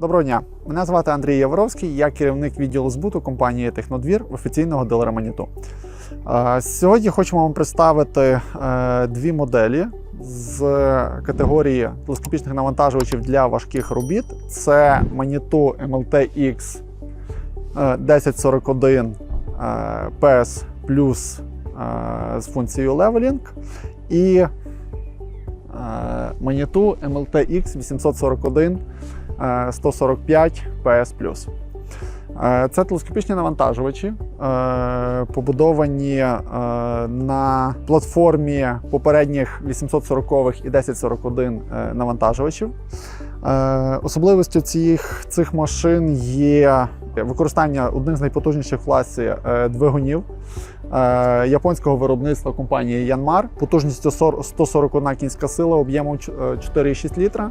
Доброго дня, мене звати Андрій Яворовський, я керівник відділу збуту компанії Технодвір офіційного дилера Маніту. Е, Сьогодні хочемо вам представити е, дві моделі з категорії телескопічних навантажувачів для важких робіт. Це Manitou MLT-X е, 1041 е, PS Plus з функцією Leveling і е, Manitou MLT-X 841 е, 145 PS Е, Це телескопічні навантажувачі, е, побудовані е, на платформі попередніх 840 і 1041 е, навантажувачів. Е, Особливістю цих, цих машин є використання одних з найпотужніших в е, двигунів е, японського виробництва компанії Yanmar потужністю 141 кінська сила об'ємом е, 4,6 літра.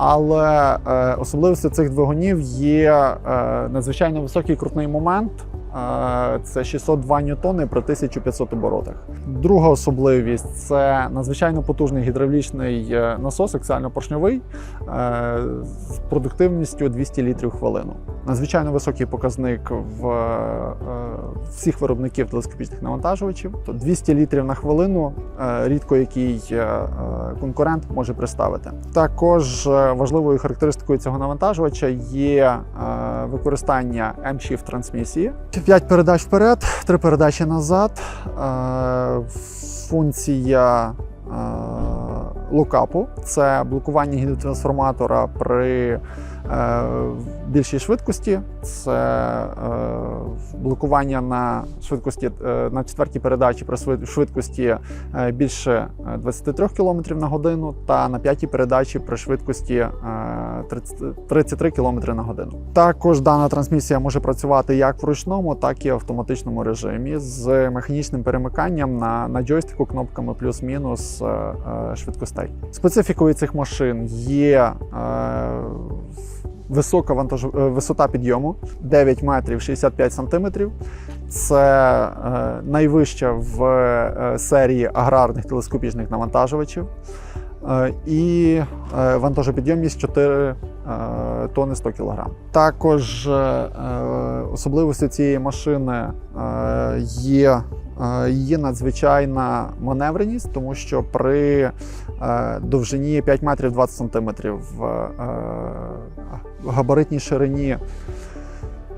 Але е, особливістю цих двигунів є е, надзвичайно високий крутний момент. Це 602 ньютони при 1500 оборотах. Друга особливість це надзвичайно потужний гідравлічний е, насос, аксіально-поршньовий е, з продуктивністю 200 літрів хвилину. Надзвичайно високий показник в е, всіх виробників телескопічних навантажувачів. То 200 літрів на хвилину рідко який конкурент може представити. Також важливою характеристикою цього навантажувача є використання M-Shift трансмісії. 5 передач вперед, 3 передачі назад. Е, Функція е, локапу це блокування гідротрансформатора при більшій швидкості, це е, блокування на швидкості е, на четвертій передачі при швидкості е, більше е, 23 км на годину, та на п'ятій передачі при швидкості е, 30 33 км на годину. Також дана трансмісія може працювати як в ручному, так і в автоматичному режимі з механічним перемиканням на, на джойстику кнопками плюс-мінус е, е, швидкостей. Специфікою цих машин є е, висока вантаж... е, висота підйому 9 метрів 65 сантиметрів. Це е, найвища в е, серії аграрних телескопічних навантажувачів. І вантажопідйомність 4 е, тонни 100 кг. Також е, цієї машини є її надзвичайна маневреність, тому що при довжині 5 метрів 20 сантиметрів габаритній ширині е,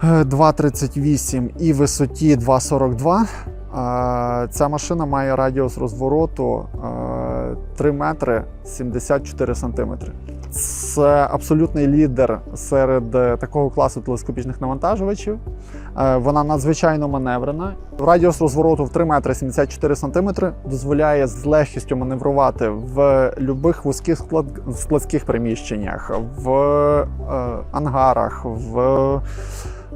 2,38 і висоті 2,42 е, ця машина має радіус розвороту е, 3 метри 74 сантиметри. Це абсолютний лідер серед е, такого класу телескопічних навантажувачів. Е, Вона надзвичайно маневрена. Радіус розвороту в 3 метри 74 сантиметри дозволяє з легкістю маневрувати в будь-яких вузьких склад... складських приміщеннях, в е, ангарах, в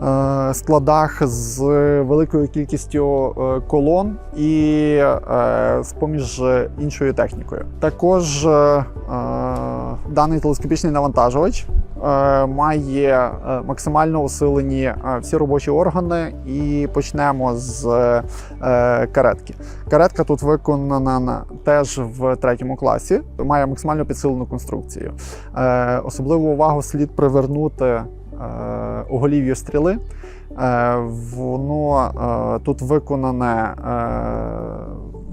е, складах з великою кількістю колон і е, з поміж іншою технікою. Також даний телескопічний навантажувач має е, максимально усилені е, всі робочі органи, і почнемо з е, каретки. Каретка тут виконана теж в третьому класі, має максимально підсилену конструкцію. Е, Особливу увагу слід привернути е, оголів'ю стріли. Е, Воно е, тут виконане е,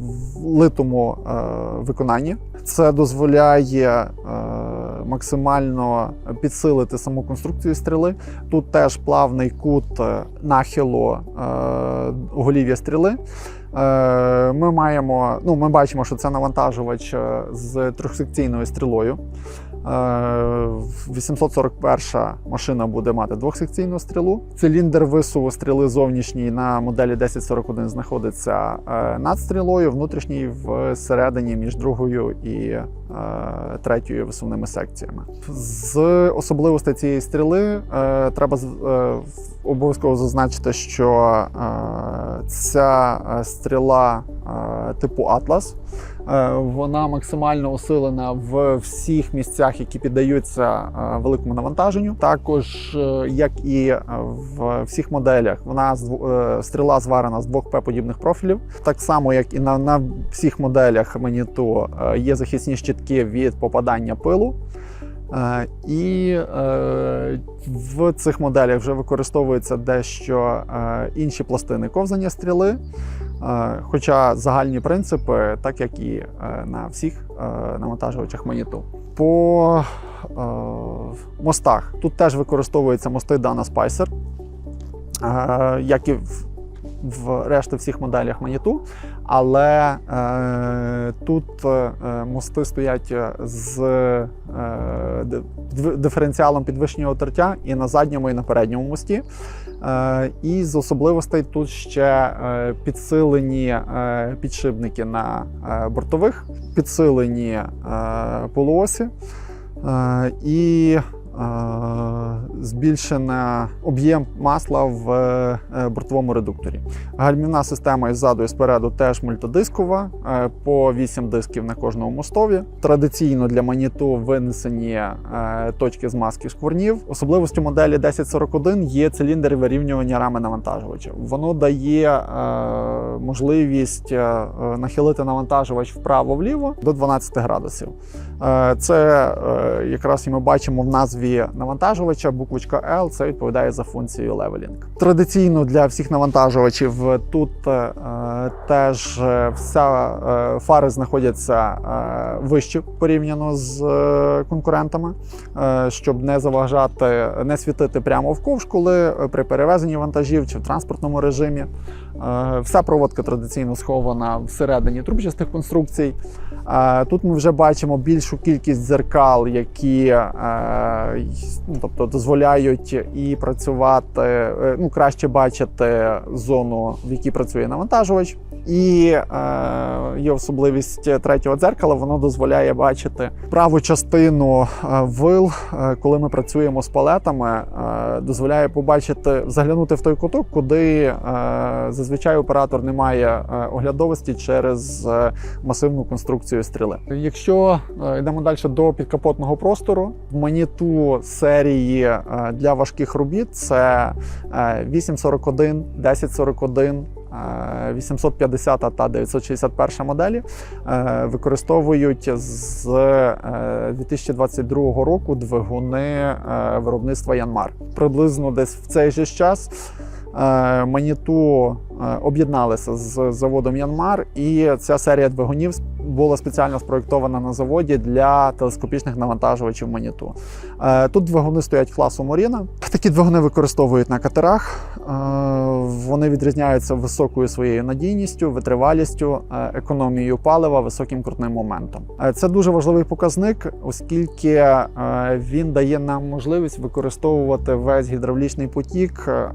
в литому е, виконанні. Це дозволяє е, максимально підсилити саму конструкцію стріли. Тут теж плавний кут е, нахилу голів'я стріли. Е, Ми маємо, ну, ми бачимо, що це навантажувач е, з трьохсекційною стрілою. Е, 841 машина буде мати двохсекційну стрілу. Циліндр висуву стріли зовнішній на моделі 1041 знаходиться е, над стрілою, внутрішній всередині між другою і е, третьою висувними секціями. З особливостей цієї стріли е, треба е, обов'язково зазначити, що е, ця е, стріла е, типу Атлас. Е, Вона максимально усилена в всіх місцях, які піддаються е, великому навантаженню. Також, е, як і в всіх моделях, вона стріла зварена з двох П-подібних профілів. Так само, як і на, на всіх моделях е, є захисні щитки від попадання пилу. І в цих моделях вже використовуються дещо інші пластини ковзання стріли. Е, Хоча загальні принципи, так як і е, на всіх е, навантажувачах Маніту. По мостах тут теж використовуються мости Spicer, е, як і в, в решті всіх моделях Маніту. Але е, тут е, мости стоять з е, диференціалом підвищення тертя і на задньому, і на передньому мості. Е, і з особливостей тут ще е, підсилені е, підшипники на е, бортових, підсилені е, полуосі е, і е, збільшений об'єм масла в е, бортовому редукторі. Гальмівна система із ззаду і спереду теж мультидискова, е, по 8 дисків на кожному мостові. Традиційно для маніту винесені е, точки змазки шкварнів. Особливостю моделі 1041 є циліндр вирівнювання рами навантажувача. Воно дає можливість нахилити навантажувач вправо-вліво до 12 градусів. Це якраз і ми бачимо в назві навантажувача. Буквочка L це відповідає за функцією левелінг. Традиційно для всіх навантажувачів тут е, теж е, вся е, фари знаходяться е, вище порівняно з е, конкурентами, е, щоб не заважати, не світити прямо в ковш, коли е, при перевезенні вантажів чи в транспортному режимі. Е, Вся проводка традиційно схована всередині трубчастих конструкцій. Тут ми вже бачимо більшу кількість дзеркал, які е, ну, тобто дозволяють і працювати, е, ну краще бачити зону, в якій працює навантажувач. І е, є особливість третього дзеркала, воно дозволяє бачити праву частину е, вил, е, коли ми працюємо з палетами, е, дозволяє побачити, заглянути в той куток, куди е, зазвичай оператор не має е, оглядовості через масивну конструкцію стріли. Якщо йдемо далі до підкапотного простору, в маніту серії е, для важких робіт це е, 841, 1041. Е, 850 та 961 моделі е, використовують з е, 2022 року двигуни е, виробництва Янмар. Приблизно десь в цей же час е, Маніту е, об'єдналися з заводом Янмар, і ця серія двигунів була спеціально спроєктована на заводі для телескопічних навантажувачів Маніту. Е, Тут двигуни стоять класу Моріна. Такі двигуни використовують на катерах. Е, Вони відрізняються високою своєю надійністю, витривалістю, е, економією палива, високим крутним моментом. Е, Це дуже важливий показник, оскільки е, він дає нам можливість використовувати весь гідравлічний потік е,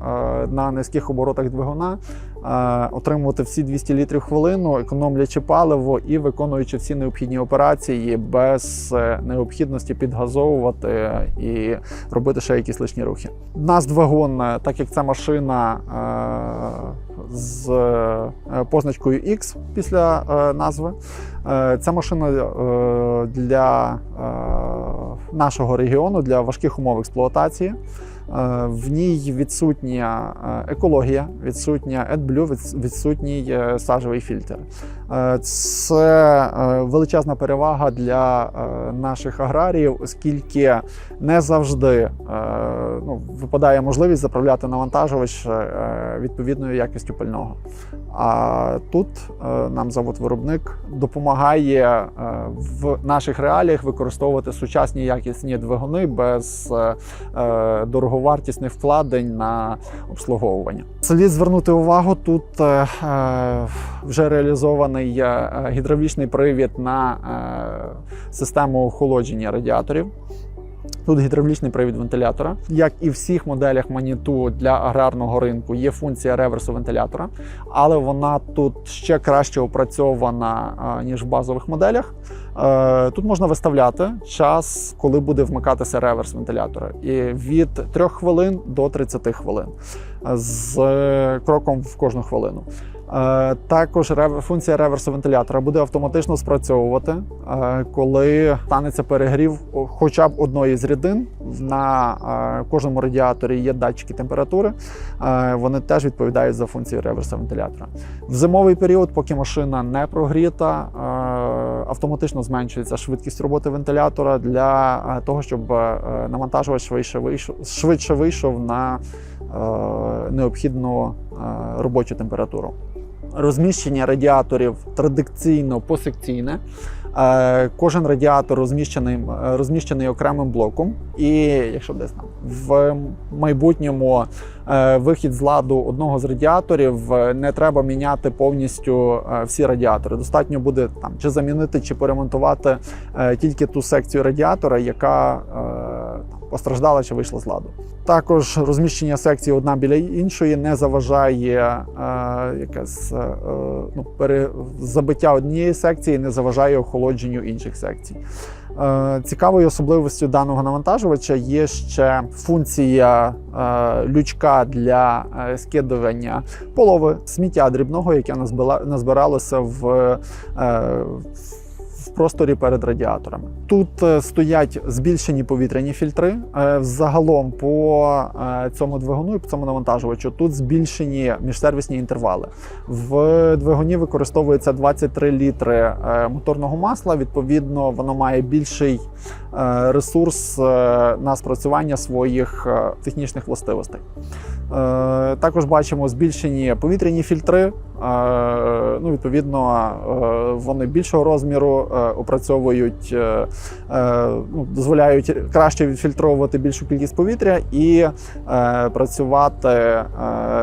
на низьких оборотах двигуна, е, отримувати всі 200 літрів хвилину, економлячи паливо і виконуючи всі необхідні операції без е, необхідності підгазовувати і робити ще якісь лишні рухи. Нас двигун, е, так як це машина е, з е, позначкою X після е, назви. Е, Ця машина е, для е, нашого регіону, для важких умов експлуатації. Е, В ній відсутня е, екологія, відсутня AdBlue, відс- відсутній е, сажевий фільтр. Е, Це е, величезна перевага для е, наших аграріїв, оскільки не завжди ну, випадає можливість заправляти навантажувач відповідною якістю пального. А тут нам завод-виробник допомагає в наших реаліях використовувати сучасні якісні двигуни без дороговартісних вкладень на обслуговування. Слід звернути увагу, тут вже реалізований е, гідравлічний привід на е, систему охолодження радіаторів. Тут гідравлічний привід вентилятора. Як і в всіх моделях Маніту для аграрного ринку є функція реверсу вентилятора, але вона тут ще краще опрацьована ніж в базових моделях. Е, Тут можна виставляти час, коли буде вмикатися реверс вентилятора, і від 3 хвилин до 30 хвилин е, з е, кроком в кожну хвилину. Е, Також функція реверсу вентилятора буде автоматично спрацьовувати, е, коли станеться перегрів хоча б одної з рідин. На е, кожному радіаторі є датчики температури. Вони теж відповідають за функцію реверсу вентилятора. В зимовий період, поки машина не прогріта, автоматично зменшується швидкість роботи вентилятора для того, щоб навантажувач швидше вийшов, швидше вийшов на необхідну робочу температуру. Розміщення радіаторів традиційно посекційне. Е, Кожен радіатор розміщений, е, розміщений окремим блоком, і якщо десь там в майбутньому вихід з ладу одного з радіаторів е, не треба міняти повністю е, всі радіатори. Достатньо буде там чи замінити, чи поремонтувати е, тільки ту секцію радіатора, яка е, постраждала чи вийшла з ладу. Також розміщення секцій одна біля іншої не заважає е, якесь е, ну, пере, забиття однієї секції, не заважає охолодженню інших секцій. Е, Цікавою особливістю даного навантажувача є ще функція е, лючка для е, скидування полови сміття дрібного, яке назбиралося в, в просторі перед радіаторами. Тут е, стоять збільшені повітряні фільтри. Е, Загалом по е, цьому двигуну і по цьому навантажувачу тут збільшені міжсервісні інтервали. В двигуні використовується 23 літри моторного масла. Відповідно, воно має більший ресурс на спрацювання своїх технічних властивостей. Також бачимо збільшені повітряні фільтри. Ну, відповідно, вони більшого розміру опрацьовують, е, е, ну, дозволяють краще відфільтровувати більшу кількість повітря і е, працювати е,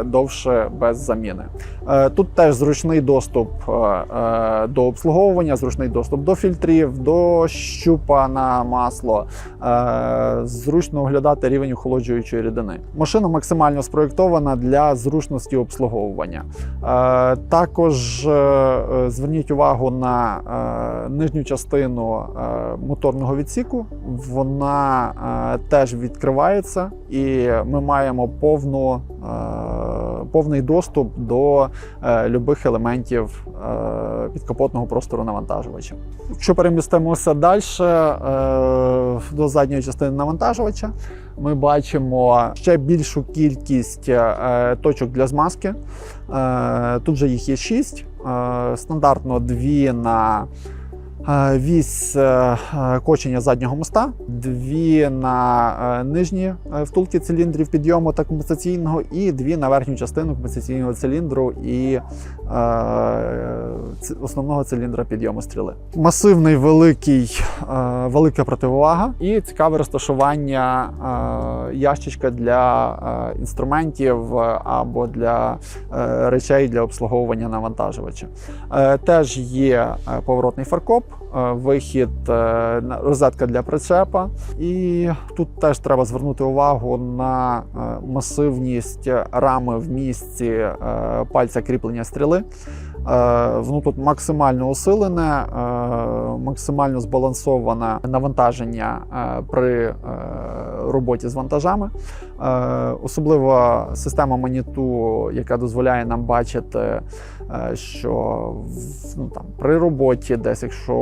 довше без заміни. Е, Тут теж зручний доступ е, е, до обслуговування, зручний доступ до фільтрів, до щупа на масло. Е, Зручно оглядати рівень охолоджуючої рідини. Машина максимально спроєктована для зручності обслуговування. Е, Також е, е, зверніть увагу на е, нижню частину е, моторного відсіку. Вона е, теж відкривається, і ми маємо повну, е, повний доступ до любих елементів підкапотного простору навантажувача. Якщо перемістимося далі до задньої частини навантажувача, ми бачимо ще більшу кількість точок для змазки. Тут же їх є 6. Стандартно дві на вісь е, е, кочення заднього моста, дві на е, нижні е, втулки циліндрів підйому та компенсаційного, і дві на верхню частину компенсаційного циліндру і е, основного циліндра підйому стріли. Масивний великий, е, велика противовага і цікаве розташування е, ящичка для е, інструментів або для речей для обслуговування навантажувача. Теж є поворотний фаркоп, вихід, розетка для прицепа. І тут теж треба звернути увагу на масивність рами в місці пальця кріплення стріли. Воно тут максимально усилене, е, максимально збалансоване навантаження е, при роботі з вантажами. Особливо система маніту, яка дозволяє нам бачити, що ну, там, при роботі, десь якщо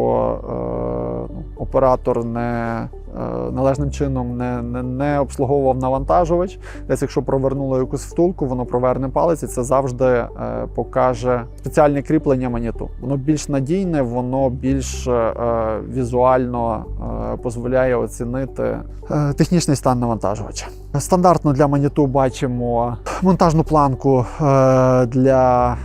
ну, оператор не належним чином не, не, не обслуговував навантажувач, десь якщо провернуло якусь втулку, воно проверне палець, і це завжди е, покаже спеціальне кріплення маніту. Воно більш надійне, воно більш е, е, візуально е, дозволяє оцінити е, технічний стан навантажувача. Стандартно для маніту бачимо монтажну планку е, для е,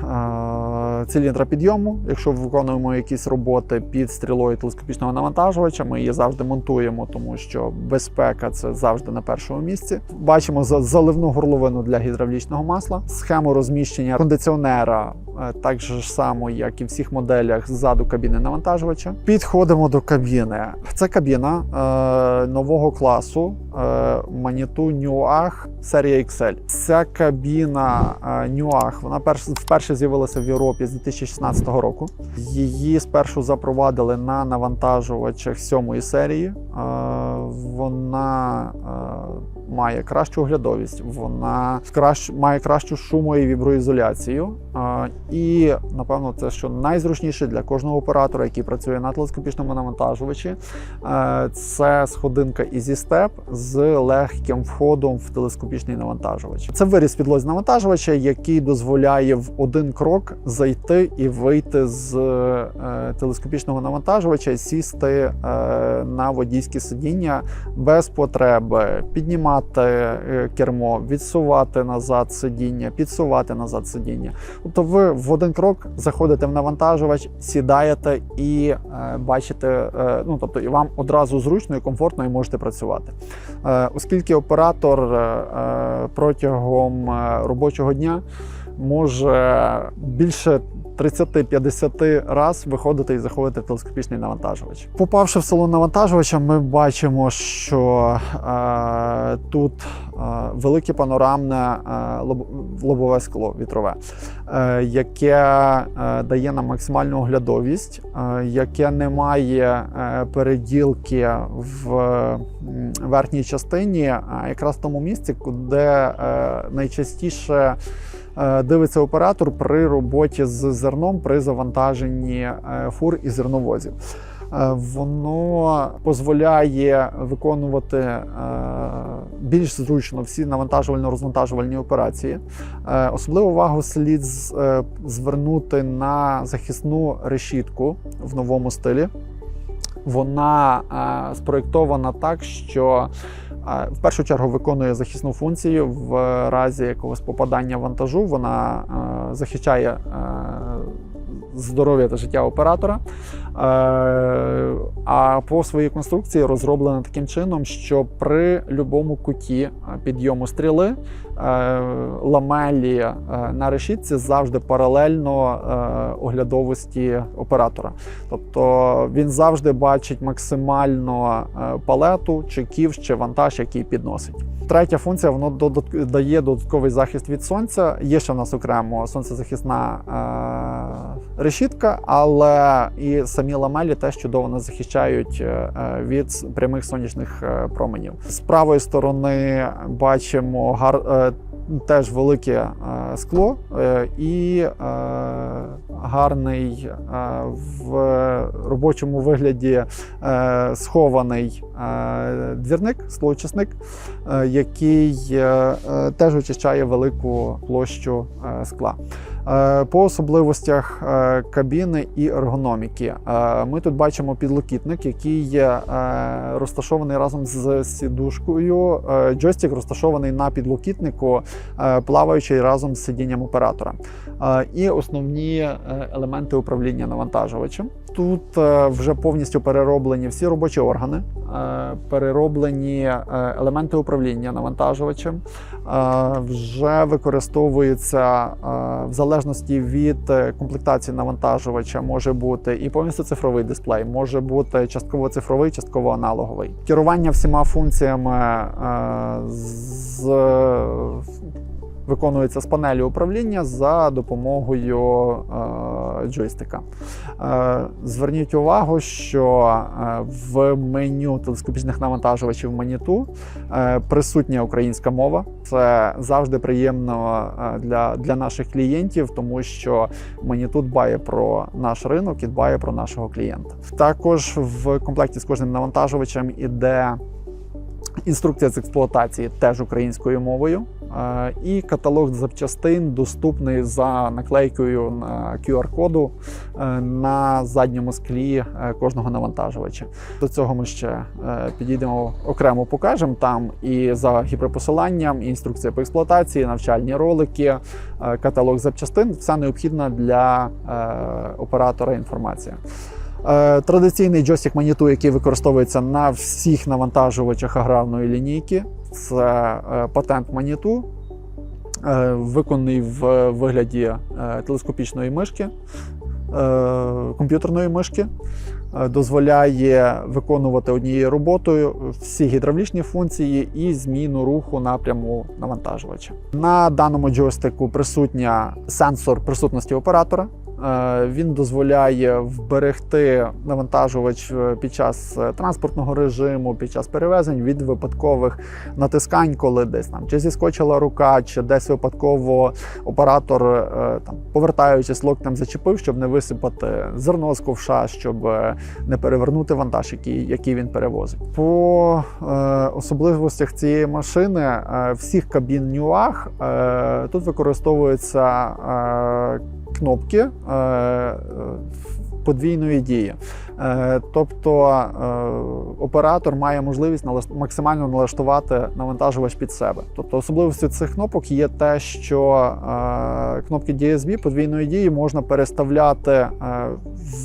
циліндра підйому. Якщо виконуємо якісь роботи під стрілою телескопічного навантажувача, ми її завжди монтуємо, тому що безпека це завжди на першому місці. Бачимо за- заливну горловину для гідравлічного масла, схему розміщення кондиціонера. е, Так же само, як і в всіх моделях ззаду кабіни навантажувача. Підходимо до кабіни. Це кабіна е, нового класу е, Manitou Nuach серія XL. Ця кабіна е, Nuach, вона перш, вперше з'явилася в Європі з 2016 року. Її спершу запровадили на навантажувачах сьомої серії. Е, вона е, має кращу оглядовість, вона кращ, має кращу шумо і віброізоляцію. І напевно, це що найзручніше для кожного оператора, який працює на телескопічному навантажувачі. е, Це сходинка Easy Step з легким входом в телескопічний навантажувач. Це виріз підлозі навантажувача, який дозволяє в один крок зайти і вийти з е, телескопічного навантажувача і сісти е, на водійське сидіння без потреби піднімати е, кермо, відсувати назад сидіння, підсувати назад сидіння. Тобто ви в один крок заходите в навантажувач, сідаєте і е, бачите, е, ну тобто і вам одразу зручно і комфортно і можете працювати. Оскільки оператор протягом робочого дня може більше 30-50 раз виходити і заходити в телескопічний навантажувач. Попавши в салон навантажувача, ми бачимо, що е, тут е, велике панорамне е, лоб- лобове скло вітрове, е, яке е, дає нам максимальну оглядовість, е, яке не має е, переділки в м, верхній частині, а якраз в тому місці, куди е, найчастіше е, дивиться оператор при роботі з зерном при завантаженні е, фур і зерновозів. Е, Воно дозволяє виконувати е, більш зручно всі навантажувально-розвантажувальні операції. Е, Особливу увагу слід е, звернути на захисну решітку в новому стилі. Вона е, спроєктована так, що е, в першу чергу виконує захисну функцію в разі якогось попадання вантажу. Вона е, захищає е, здоров'я та життя оператора. Е, А по своїй конструкції розроблена таким чином, що при будь-якому куті е, підйому стріли е, ламелі на решітці завжди паралельно оглядовості оператора. Тобто він завжди бачить максимально палету, чи ківш, чи вантаж, який підносить. Третя функція воно дає додатковий захист від сонця. Є ще в нас окремо сонцезахисна е, решітка, але і самі ламелі теж чудово нас захищають е, е, від прямих сонячних е, променів. З правої сторони бачимо гар, теж велике е, скло е, і е, гарний в робочому вигляді схований двірник, склоочисник, е, який теж очищає велику площу скла. Е, По особливостях е, кабіни і ергономіки. Е, Ми тут бачимо підлокітник, який є розташований разом з сідушкою. Джойстик розташований на підлокітнику, плаваючий разом з сидінням оператора. І основні елементи управління навантажувачем. Тут вже повністю перероблені всі робочі органи, перероблені елементи управління навантажувачем. Вже використовується в залежності від е, комплектації навантажувача, може бути і повністю цифровий дисплей, може бути частково цифровий, частково аналоговий. Керування всіма функціями е, з виконується з панелі управління за допомогою е, джойстика. Е, зверніть увагу, що е, в меню телескопічних навантажувачів Маніту е, присутня українська мова. Це завжди приємно е, для, для наших клієнтів, тому що Маніту дбає про наш ринок і дбає про нашого клієнта. Також в комплекті з кожним навантажувачем іде інструкція з експлуатації теж українською мовою. І каталог запчастин доступний за наклейкою на QR-коду е, на задньому склі е, кожного навантажувача. До цього ми ще е, підійдемо окремо, покажемо там і за гіперпосиланням, і інструкція по експлуатації, навчальні ролики, каталог запчастин все необхідна для оператора інформація. Е, Традиційний джойстик Маніту, який використовується на всіх навантажувачах аграрної лінійки, це е, патент Маніту, е, виконаний в вигляді телескопічної мишки, комп'ютерної мишки. Дозволяє виконувати однією роботою всі гідравлічні функції і зміну руху напряму навантажувача. На даному джойстику присутня сенсор присутності оператора. Е, Він дозволяє вберегти навантажувач е, під час е, транспортного режиму, під час перевезень від випадкових натискань, коли десь там чи зіскочила рука, чи десь випадково оператор, там повертаючись локтем, зачепив, щоб не висипати зерно з ковша, щоб не перевернути вантаж, який, який він перевозить. По е, особливостях цієї машини е, всіх кабін Нюах е, тут використовуються е, кнопки е, е, подвійної дії. Е, Тобто е, оператор має можливість максимально налаштувати навантажувач під себе. Тобто особливістю цих кнопок є те, що е, кнопки DSB подвійної дії можна переставляти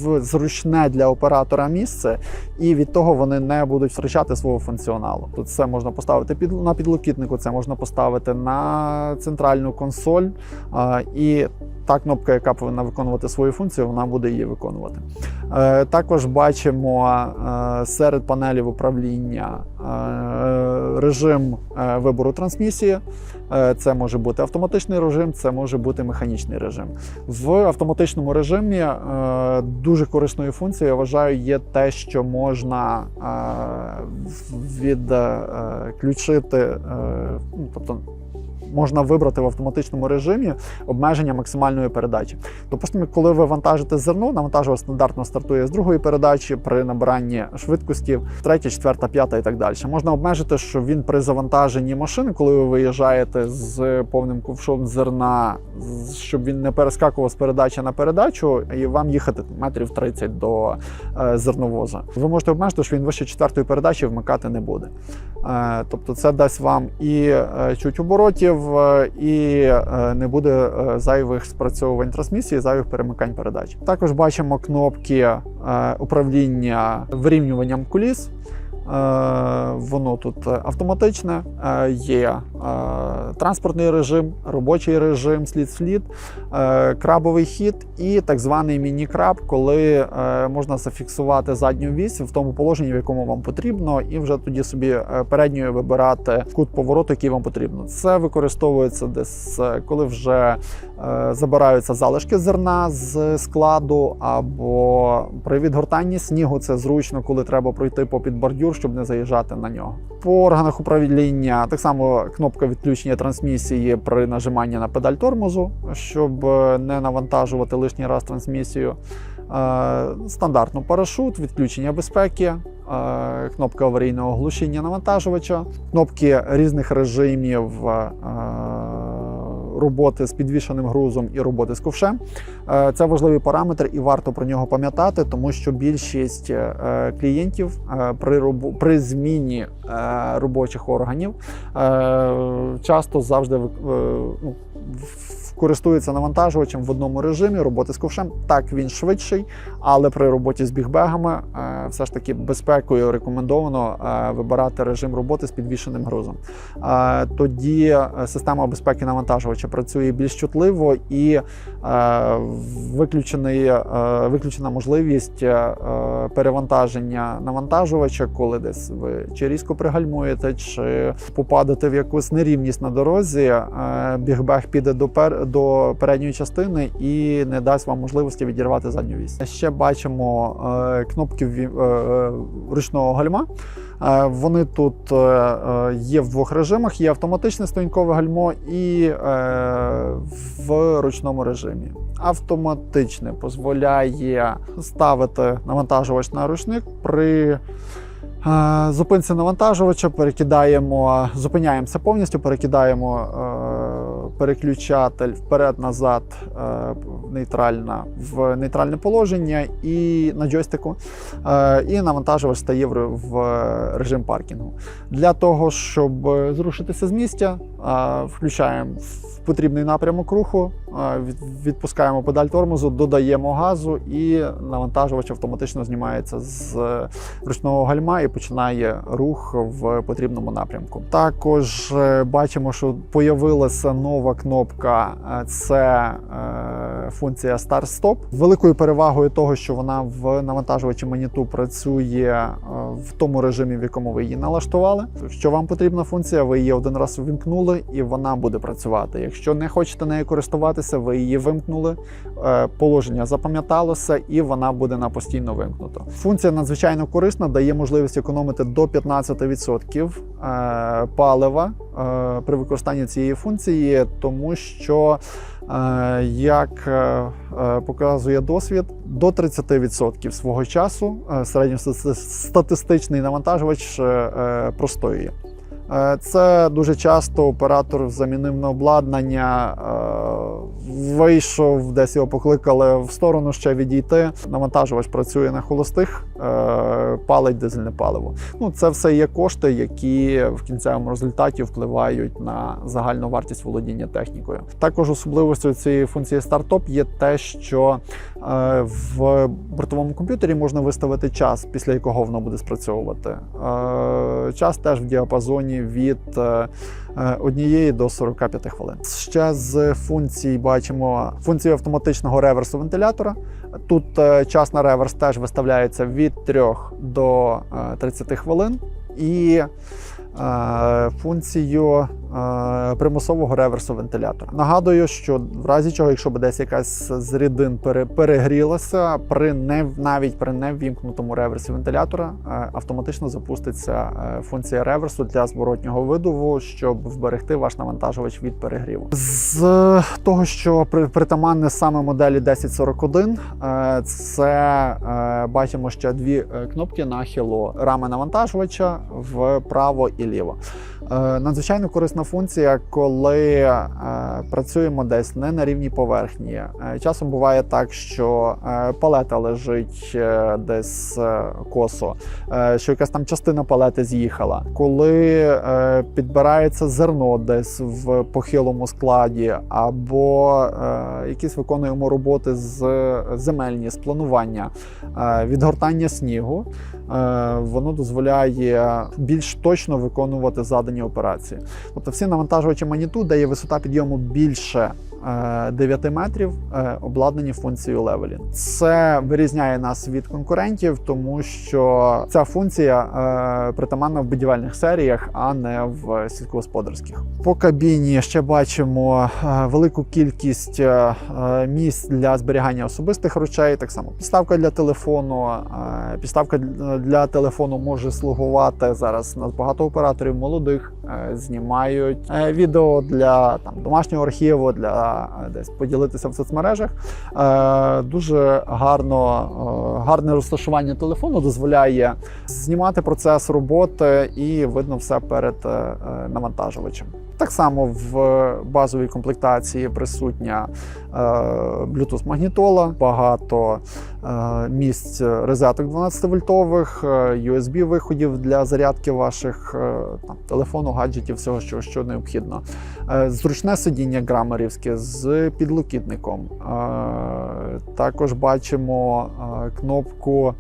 в зручне для оператора місце, і від того вони не будуть втрачати свого функціоналу. Тут це можна поставити під на підлокітнику, це можна поставити на центральну консоль, і та кнопка, яка повинна виконувати свою функцію, вона буде її виконувати. Е, Також бачимо е, серед панелів управління е, режим е, вибору трансмісії. Це може бути автоматичний режим, це може бути механічний режим. В автоматичному режимі дуже корисною функцією я вважаю є те, що можна відключити, ну, тобто можна вибрати в автоматичному режимі обмеження максимальної передачі. Допустимо, коли ви вантажите зерно, навантажувач стандартно стартує з другої передачі при набиранні швидкості, третя, четверта, п'ята і так далі. Можна обмежити, що він при завантаженні машини, коли ви виїжджаєте з повним ковшом зерна, щоб він не перескакував з передачі на передачу, і вам їхати метрів 30 до е, зерновоза. Ви можете обмежити, що він вище четвертої передачі вмикати не буде. Е, Тобто це дасть вам і е, чуть оборотів, е, і е, не буде е, зайвих спрацьовувань трансмісії, зайвих перемикань передач. Також бачимо кнопки е, управління вирівнюванням куліс. Е, Воно тут автоматичне, е, є е, транспортний режим, робочий режим, слід-слід, е, крабовий хід і так званий міні-краб, коли е, можна зафіксувати задню вісь в тому положенні, в якому вам потрібно, і вже тоді собі е, передньою вибирати кут повороту, який вам потрібно. Це використовується десь, е, коли вже е, забираються залишки зерна з складу, або при відгортанні снігу це зручно, коли треба пройти попід бордюр, щоб не заїжджати на нього. По органах управління так само кнопка відключення трансмісії при нажиманні на педаль тормозу, щоб е, не навантажувати лишній раз трансмісію. Е, Стандартно парашут, відключення безпеки, е, кнопка аварійного глушіння навантажувача, кнопки різних режимів роботи з підвішеним грузом і роботи з ковшем. Е, Це важливий параметр, і варто про нього пам'ятати, тому що більшість е, клієнтів е, при при зміні робочих органів часто завжди ну, користуються навантажувачем в одному режимі роботи з ковшем. Так він швидший, але при роботі з бігбегами е, все ж таки безпекою рекомендовано е, вибирати режим роботи з підвішеним грузом. Е, Тоді система безпеки навантажувача працює більш чутливо і виключений, виключена можливість перевантаження навантажувача, коли десь ви чи різко пригальмуєте, чи попадете в якусь нерівність на дорозі. Бігбег піде до, пер, до передньої частини і не дасть вам можливості відірвати задню вісь. Ще бачимо е, кнопки е, ручного гальма. Е, Вони тут е, е, є в двох режимах: є автоматичне стоянкове гальмо і е, в ручному режимі. Автоматичне дозволяє ставити навантажувач на ручник при. е, Зупинці навантажувача перекидаємо, зупиняємося повністю, перекидаємо е, переключатель вперед-назад е, в нейтральна в нейтральне положення і на джойстику. Е, і навантажувач стає в, режим паркінгу. Для того, щоб зрушитися з місця, е, включаємо в потрібний напрямок руху, відпускаємо педаль тормозу, додаємо газу, і навантажувач автоматично знімається з ручного гальма і починає рух в потрібному напрямку. Також бачимо, що появилася нова кнопка. е, Це е, функція Start-Stop. Великою перевагою того, що вона в навантажувачі Маніту працює е, в тому режимі, в якому ви її налаштували. Якщо вам потрібна функція, ви її один раз увімкнули, і вона буде працювати. Якщо не хочете нею користуватися, ви її вимкнули, положення запам'яталося, і вона буде на постійно вимкнута. Функція надзвичайно корисна, дає можливість економити до 15% е, палива при використанні цієї функції, тому що Е, Як е, е, показує досвід, до 30% свого часу середньостатистичний навантажувач простоює. Е, Це дуже часто оператор замінив на обладнання, е, вийшов, десь його покликали в сторону ще відійти. Навантажувач працює на холостих, е, палить дизельне паливо. Ну, це все є кошти, які в кінцевому результаті впливають на загальну вартість володіння технікою. Також особливостю цієї функції стартоп є те, що в бортовому комп'ютері можна виставити час, після якого воно буде спрацьовувати. Е, Час теж в діапазоні від е, е, до 45 хвилин. Ще з функцій бачимо функцію автоматичного реверсу вентилятора. Тут е, час на реверс теж виставляється від 3 до е, 30 хвилин. І е, функцію е, примусового реверсу вентилятора. Нагадую, що в разі чого, якщо б десь якась з рідин пере, перегрілася, при не навіть при неввімкнутому реверсі вентилятора е, автоматично запуститься е, функція реверсу для зворотнього видуву, щоб вберегти ваш навантажувач від перегріву. З того, що при, притаманне саме моделі 1041, е, це е, бачимо ще дві е, кнопки нахилу рами навантажувача вправо і ліво. Е, Надзвичайно корисна функція, коли е, працюємо десь не на рівній поверхні. Е, Часом буває так, що палета лежить десь косо, що якась там частина палети з'їхала. Коли підбирається зерно десь в похилому складі, або якісь виконуємо роботи з земельні, з планування, відгортання снігу. Воно дозволяє більш точно виконувати задані операції. Тобто всі навантажувачі Маніту, де є висота підйому більше е, 9 метрів, е, обладнані функцією левелі. Це вирізняє нас від конкурентів, тому що ця функція е, притаманна в будівельних серіях, а не в сільськогосподарських. По кабіні ще бачимо е, велику кількість е, е, місць для зберігання особистих речей. Так само підставка для телефону. е, Підставка для телефону може слугувати зараз. У нас багато операторів молодих е, знімають е, відео для там домашнього архіву, для е, десь поділитися в соцмережах. Дуже гарно, гарне розташування телефону дозволяє знімати процес роботи і видно все перед навантажувачем. Так само в базовій комплектації присутня е, Bluetooth магнітола, багато е, місць розеток 12 вольтових, USB виходів для зарядки ваших е, там, телефону, гаджетів, всього, що, що необхідно. Е, Зручне сидіння грамерівське з підлокітником. Е, Також бачимо е, кнопку.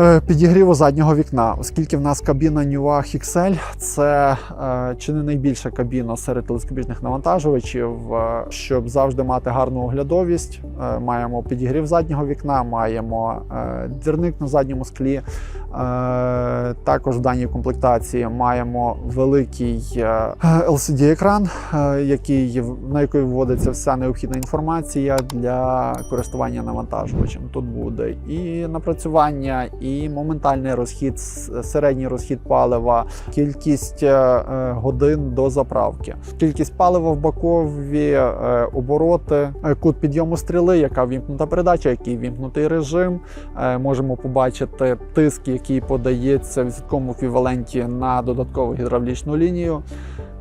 Е, Підігріву заднього вікна, оскільки в нас кабіна Nuvah XL, це е, чи не найбільша кабіна серед телескопічних навантажувачів. Е, щоб завжди мати гарну оглядовість, маємо підігрів заднього вікна, маємо двірник на задньому склі. Також в даній комплектації маємо великий LCD-екран, е, який, на який вводиться вся необхідна інформація для користування навантажувачем. Тут буде і напрацювання, і моментальний розхід, середній розхід палива, кількість е, е, годин до заправки, кількість палива в бакові, е, обороти, кут підйому стріли, яка вімкнута передача, який вімкнутий режим. Можемо побачити тиск, який подається в відсотковому еквіваленті на додаткову гідравлічну лінію.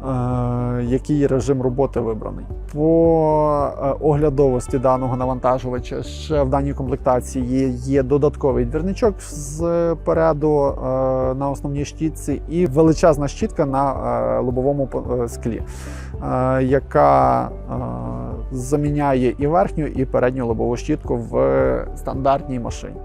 Е, Який режим роботи вибраний по е, оглядовості даного навантажувача ще в даній комплектації є, додатковий двірничок зпереду е, на основній щітці і величезна щітка на лобовому склі, яка заміняє і верхню, і передню лобову щітку в стандартній машині.